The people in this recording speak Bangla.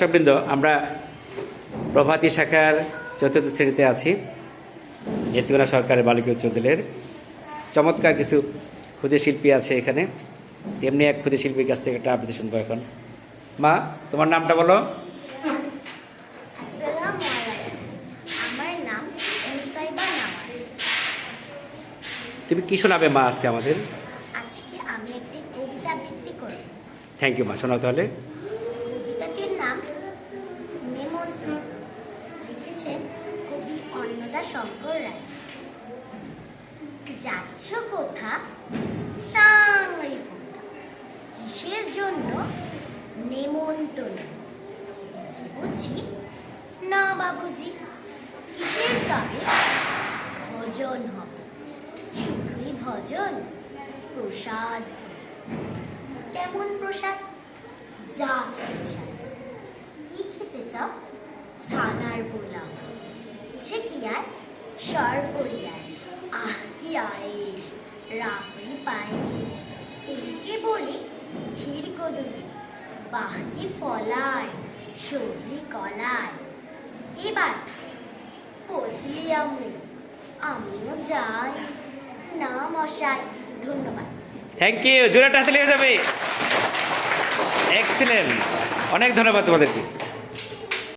দর্শকবৃন্দ আমরা প্রভাতী শাখার চতুর্থ শ্রেণীতে আছি। নেত্রকোনা সরকারের বালিকা উচ্চ বিদ্যালয়ের। চমৎকার কিছু ক্ষুদে শিল্পী আছে এখানে। তেমনি এক ক্ষুদে শিল্পীর কাছ থেকে একটা আবৃত্তি শুনব এখন। মা তোমার নামটা বলো। তুমি কি শোনাবে মা আজকে আমাদের? আজকে আমি একটি কবিতা আবৃত্তি করব। থ্যাংক ইউ মা। শোনাও তাহলে। লিখেছেন কবি অন্নদা শঙ্কর রায়। যাচ্ছ কোথা? সাংরি কিসের জন্য? নেমন্তন্ন। বুঝি না বাবুজি, কিসের তবে? ভজন হবে। শুধুই ভজন, প্রসাদ কেমন প্রসাদ? যা চাও কি খেতে চাও? ছানার পোলাও ছেকিয়ায় সরপরিয়ায় আহ, কি আয়েস রাবড়ি পায়েস একে বলি ক্ষীর কদলি। বাহ, কি ফলায় সবজি কলায়। এবার ফজলি আমু, আমিও যাই। না মশাই, ধন্যবাদ। থ্যাংক ইউ জোরে হাতে লেগে যাবে। এক্সিলেন্ট অনেক ধন্যবাদ তোমাদেরকে।